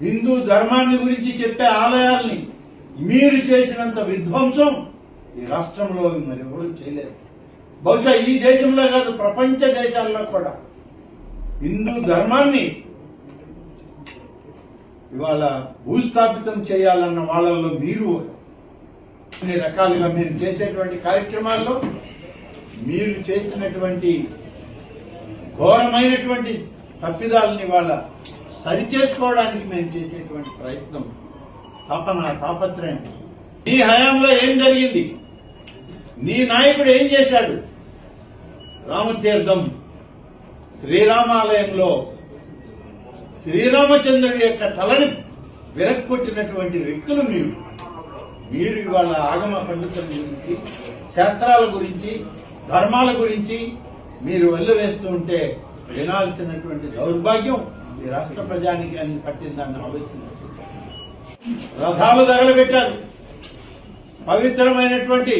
హిందూ ధర్మాన్ని గురించి చెప్పే ఆలయాల్ని మీరు చేసినంత విధ్వంసం ఈ రాష్ట్రంలో మరి ఎవరు చేయలేదు. బహుశా ఈ దేశంలో కాదు ప్రపంచ దేశాల్లో కూడా. హిందూ ధర్మాన్ని ఇవాళ భూస్థాపితం చేయాలన్న వాళ్ళల్లో మీరు అన్ని రకాలుగా మీరు చేసేటువంటి కార్యక్రమాల్లో మీరు చేసినటువంటి ఘోరమైనటువంటి తప్పిదాలని వాళ్ళ సరిచేసుకోవడానికి మేము చేసేటువంటి ప్రయత్నం. తపన తాపత్రయం. నీ హయాంలో ఏం జరిగింది? నీ నాయకుడు ఏం చేశాడు? రామతీర్థం. శ్రీరామాలయంలో శ్రీరామచంద్రుడి యొక్క తలని విరక్కొట్టినటువంటి వ్యక్తులు మీరు. మీరు ఇవాళ ఆగమ పండితుల గురించి శాస్త్రాల గురించి ధర్మాల గురించి మీరు వెళ్ళవేస్తూ ఉంటే వినాల్సినటువంటి దౌర్భాగ్యం ఈ రాష్ట్ర ప్రజానికానికి పట్టిందని ఆలోచన రథాలు తగలబెట్టారు పవిత్రమైనటువంటి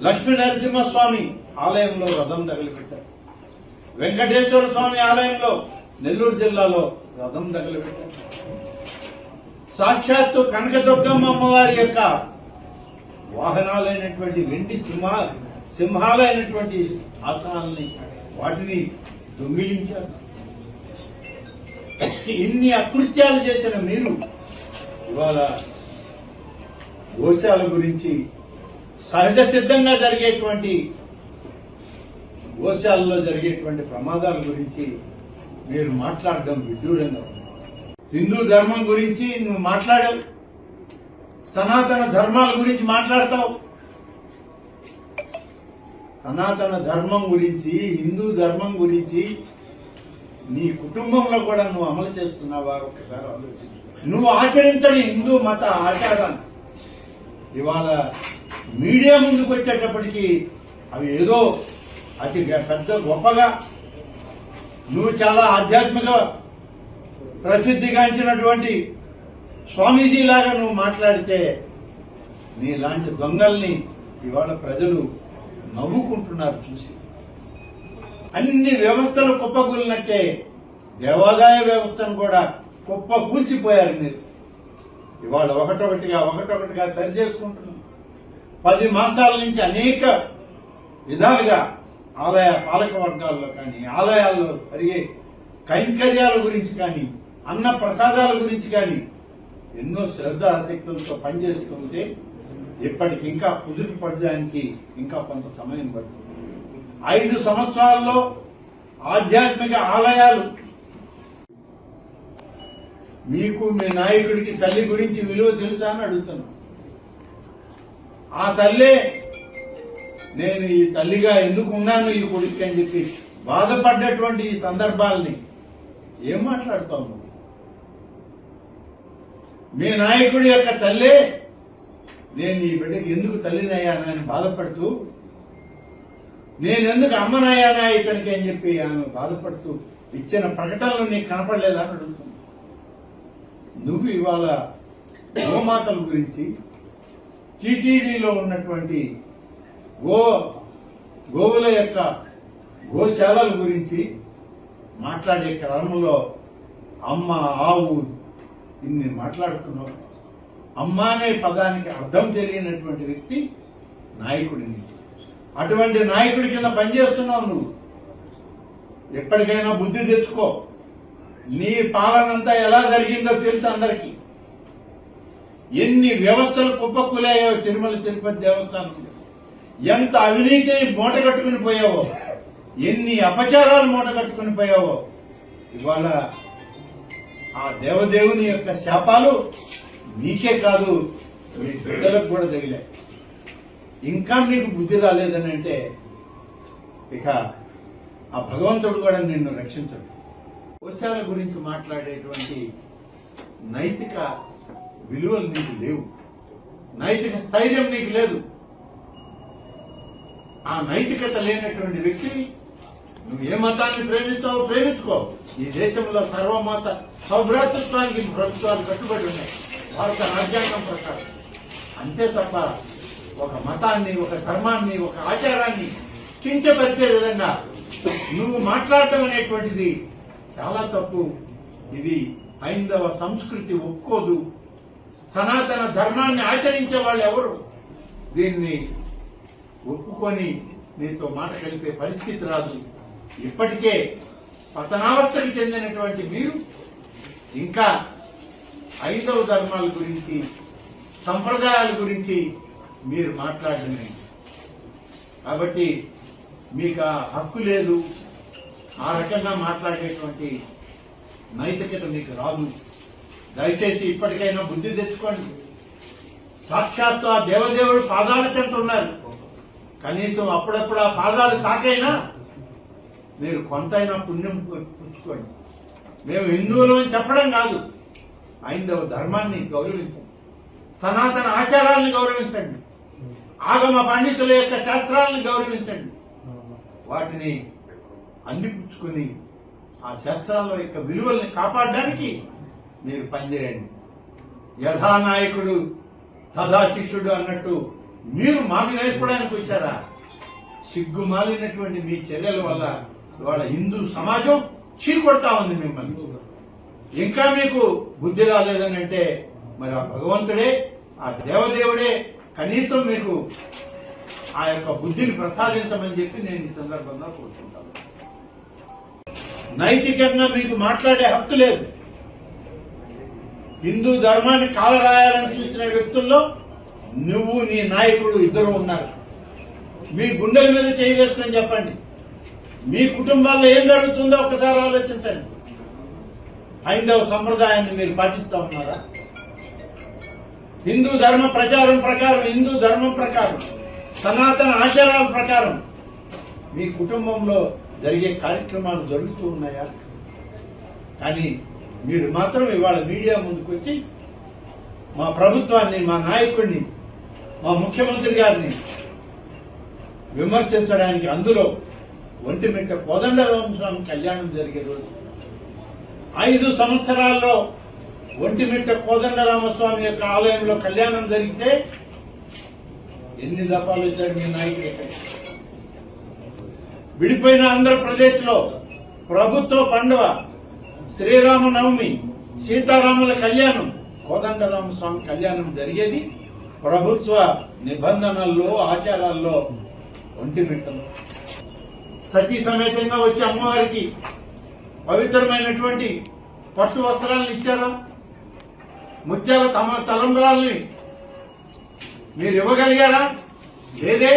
లక్ష్మీ నరసింహస్వామి ఆలయంలో రథం తగలబెట్టారు వెంకటేశ్వర స్వామి ఆలయంలో నెల్లూరు జిల్లాలో రథం తగలబెట్టారు సాక్షాత్తు కనకదుర్గమ్మ అమ్మవారి యొక్క వాహనాలైనటువంటి వెండి సింహ సింహాలైనటువంటి ఆసనాలని వాటిని దొంగిలించారు. ఇన్ని అకృత్యాలు చేసిన మీరు ఇవాళ గోశాల గురించి సహజ సిద్ధంగా జరిగేటువంటి గోశాలలో జరిగేటువంటి ప్రమాదాల గురించి మీరు మాట్లాడడం విడ్డూరంగా హిందూ ధర్మం గురించి నువ్వు మాట్లాడావు. సనాతన ధర్మాల గురించి మాట్లాడతావు. సనాతన ధర్మం గురించి హిందూ ధర్మం గురించి నీ కుటుంబంలో కూడా నువ్వు అమలు చేస్తున్నావా? ఒకసారి ఆలోచించు నువ్వు ఆచరించని హిందూ మత ఆచారాన్ని ఇవాళ మీడియా ముందుకు వచ్చేటప్పటికి అవి ఏదో అతి పెద్ద గొప్పగా నువ్వు చాలా ఆధ్యాత్మిక ప్రసిద్ధిగాంచినటువంటి స్వామీజీ లాగా నువ్వు మాట్లాడితే నీలాంటి దొంగల్ని ఇవాళ ప్రజలు నవ్వుకుంటున్నారు చూసి. అన్ని వ్యవస్థలు కుప్పకూలినట్టే దేవాదాయ వ్యవస్థను కూడా కుప్ప కూల్చిపోయారు మీరు. ఇవాళ ఒకటొకటిగా ఒకటొకటిగా సరి చేసుకుంటున్నాం. పది మాసాల నుంచి అనేక విధాలుగా ఆలయ పాలక వర్గాల్లో కానీ ఆలయాల్లో జరిగే కైంకర్యాల గురించి కానీ అన్న ప్రసాదాల గురించి కానీ ఎన్నో శ్రద్ధ ఆసక్తులతో పనిచేస్తుంటే ఇప్పటికి ఇంకా కుదురు పడడానికి ఇంకా కొంత సమయం పడుతుంది. ఐదు సంవత్సరాల్లో ఆధ్యాత్మిక ఆలయాలు. మీకు మీ నాయకుడికి తల్లి గురించి విలువ తెలుసా అని అడుగుతున్నాను ఆ తల్లే నేను ఈ తల్లిగా ఎందుకు ఉన్నాను ఈ కొడుకు అని చెప్పి బాధపడ్డటువంటి ఈ సందర్భాల్ని ఏం మాట్లాడతావు నువ్వు? మీ నాయకుడి యొక్క తల్లే నేను ఈ బిడ్డకి ఎందుకు తల్లినయ్యానని బాధపడుతూ నేనెందుకు అమ్మనయ్యానా ఇతనికి అని చెప్పి ఆమె బాధపడుతూ ఇచ్చిన ప్రకటనలు నీకు కనపడలేదా అని నువ్వు ఇవాళ గోమాతల గురించి టీటీడీలో ఉన్నటువంటి గో గోవుల యొక్క గోశాలల గురించి మాట్లాడే క్రమంలో అమ్మ ఆవు ఇన్ని మాట్లాడుతున్నావు. అమ్మ అనే పదానికి అర్థం తెలియనటువంటి వ్యక్తి నాయకుడిని. అటువంటి నాయకుడి కింద పనిచేస్తున్నావు నువ్వు. ఎప్పటికైనా బుద్ధి తెచ్చుకో. నీ పాలనంతా ఎలా జరిగిందో తెలుసు అందరికీ. ఎన్ని వ్యవస్థలు కుప్పకూలాయో తిరుమల తిరుపతి దేవస్థానం ఎంత అవినీతిని మూట కట్టుకుని పోయావో. ఎన్ని అపచారాలు మూట కట్టుకుని పోయావో. ఇవాళ ఆ దేవదేవుని యొక్క శాపాలు నీకే కాదు మీ బిడ్డలకు కూడా తగిలాయి. ఇంకా నీకు బుద్ధి రాలేదని అంటే ఇక ఆ భగవంతుడు కూడా నిన్ను రక్షించడు. కోశాల గురించి మాట్లాడేటువంటి నైతిక విలువలు నీకు లేవు. నైతిక స్థైర్యం నీకు లేదు. ఆ నైతికత లేనటువంటి వ్యక్తి నువ్వు ఏ మతాన్ని ప్రేమిస్తావో ప్రేమించుకో. ఈ దేశంలో సర్వమత సౌభ్రాతృత్వానికి ప్రభుత్వాలు కట్టుబడి ఉన్నాయి. భారత రాజ్యాంగం ప్రకారం. అంతే తప్ప ఒక మతాన్ని ఒక ధర్మాన్ని ఒక ఆచారాన్ని కించపరిచే విధంగా నువ్వు మాట్లాడటం అనేటువంటిది చాలా తప్పు. ఇది హైందవ సంస్కృతి ఒప్పుకోదు. సనాతన ధర్మాన్ని ఆచరించే వాళ్ళు ఎవరు? దీన్ని ఒప్పుకొని నీతో మాట కలిపే పరిస్థితి రాదు. ఇప్పటికే పతనావస్థకి చెందినటువంటి మీరు ఇంకా ఐదవ ధర్మాల గురించి సంప్రదాయాల గురించి మీరు మాట్లాడడమే కాబట్టి మీకు ఆ హక్కు లేదు. ఆ రకంగా మాట్లాడేటువంటి నైతికత మీకు రాదు. దయచేసి ఇప్పటికైనా బుద్ధి తెచ్చుకోండి. సాక్షాత్తు ఆ దేవదేవుడు పాదాలు తింటున్నారు కనీసం అప్పుడప్పుడు ఆ పాదాలు తాకైనా మీరు కొంతైనా పుణ్యం పుచ్చుకోండి. మేము హిందువులు అని చెప్పడం కాదు. ఐందవ ధర్మాన్ని గౌరవించండి. సనాతన ఆచారాన్ని గౌరవించండి. ఆగమ పండితుల యొక్క శాస్త్రాలను గౌరవించండి. వాటిని అందిపుచ్చుకుని ఆ శాస్త్రాల యొక్క విలువల్ని కాపాడడానికి మీరు పనిచేయండి. యథానాయకుడు తథా శిష్యుడు అన్నట్టు మీరు మాకు నేర్పడానికి వచ్చారా? సిగ్గుమాలినటువంటి మీ చర్యల వల్ల ఇవాళ హిందూ సమాజం చీకొడతా ఉంది మిమ్మల్ని. ఇంకా మీకు బుద్ధి రాలేదని అంటే మరి ఆ భగవంతుడే ఆ దేవదేవుడే కనీసం మీకు ఆ యొక్క బుద్ధిని ప్రసాదించమని చెప్పి నేను ఈ సందర్భంగా కోరుకుంటాను. నైతికంగా మీకు మాట్లాడే హక్కు లేదు. హిందూ ధర్మాన్ని కాలరాయాలని చూసిన వ్యక్తుల్లో నువ్వు నీ నాయకుడు ఇద్దరు ఉన్నారు. మీ గుండెల మీద చేయవేసుకొని చెప్పండి. మీ కుటుంబాల్లో ఏం జరుగుతుందో ఒకసారి ఆలోచించండి. హైందవ సంప్రదాయాన్ని మీరు పాటిస్తా ఉన్నారా? హిందూ ధర్మ ప్రచారం ప్రకారం హిందూ ధర్మం ప్రకారం సనాతన ఆచారాల ప్రకారం మీ కుటుంబంలో జరిగే కార్యక్రమాలు జరుగుతూ ఉన్నాయా? కానీ మీరు మాత్రం ఇవాళ మీడియా ముందుకు వచ్చి మా ప్రభుత్వాన్ని మా నాయకుడిని మా ముఖ్యమంత్రి గారిని విమర్శించడానికి అందులో ఒంటిమిట్ట కోదండరామ స్వామి కళ్యాణం జరిగే రోజు. ఐదు సంవత్సరాల్లో ఒంటిమిట్ట కోదండరామస్వామి యొక్క ఆలయంలో కళ్యాణం జరిగితే ఎన్ని దఫాలు వచ్చాడు మీ నాయకుడు విడిపోయిన ఆంధ్రప్రదేశ్లో ప్రభుత్వ పండుగ శ్రీరామనవమి సీతారాముల కళ్యాణం కోదండరామ స్వామి కళ్యాణం జరిగేది. ప్రభుత్వ నిబంధనల్లో ఆచారాల్లో ఒంటిమిట్టలో. సతీ సమేతంగా వచ్చి అమ్మవారికి పవిత్రమైనటువంటి పట్టు వస్త్రాలను ఇచ్చారా? ముత్యాల తమ తలంబరాల్ని మీరు ఇవ్వగలిగారా? లేదే?